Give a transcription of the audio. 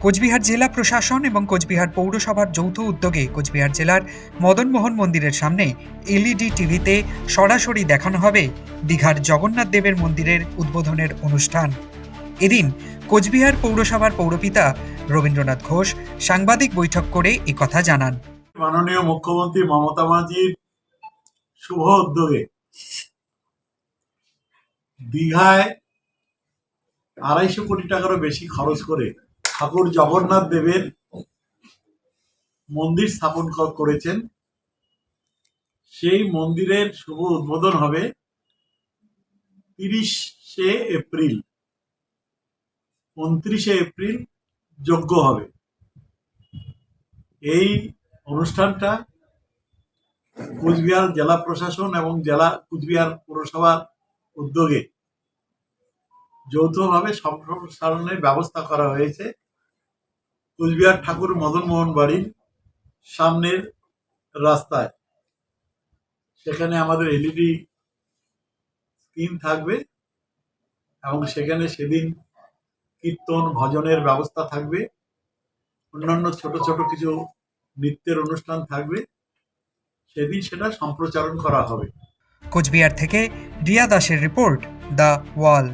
কোচবিহার জেলা প্রশাসন এবং কোচবিহার পৌরসভার যৌথ উদ্যোগে কোচবিহার জেলার মদনমোহন মন্দিরের সামনে এলইডি টিভিতে সরাসরি দেখানো হবে দীঘার জগন্নাথ দেবের মন্দিরের উদ্বোধনের অনুষ্ঠান। এদিন কোচবিহার পৌরসভার পৌরপিতা রবীন্দ্রনাথ ঘোষ সাংবাদিক বৈঠক করে একথা জানান। মাননীয় মুখ্যমন্ত্রী মমতা ব্যানার্জির শুভ উদ্যোগে দীঘায় আড়াইশো কোটি টাকারও বেশি খরচ করে ঠাকুর জগন্নাথ দেবের মন্দির স্থাপন করেছেন। সেই মন্দিরের শুভ উদ্বোধন হবে তিরিশে এপ্রিল। উনত্রিশে এপ্রিল যোগ্য হবে। এই অনুষ্ঠানটা কুচবিহার জেলা প্রশাসন এবং জেলা কুচবিহার পৌরসভার উদ্যোগে যৌথভাবে সম্প্রসারণের ব্যবস্থা করা হয়েছে। কুচবিহার ঠাকুর মদন মোহন বাড়ির সামনের রাস্তায়। সেখানে আমাদের এলইডি স্ক্রিন থাকবে এবং সেখানে সেদিন কীর্তন, ভজনের ব্যবস্থা থাকবে। অন্যান্য ছোট ছোট কিছু নৃত্যের অনুষ্ঠান থাকবে। সেদিন সেটা সম্প্রচারণ করা হবে। কোচবিহার থেকে রিয়া দাসের রিপোর্ট দ্য ওয়াল।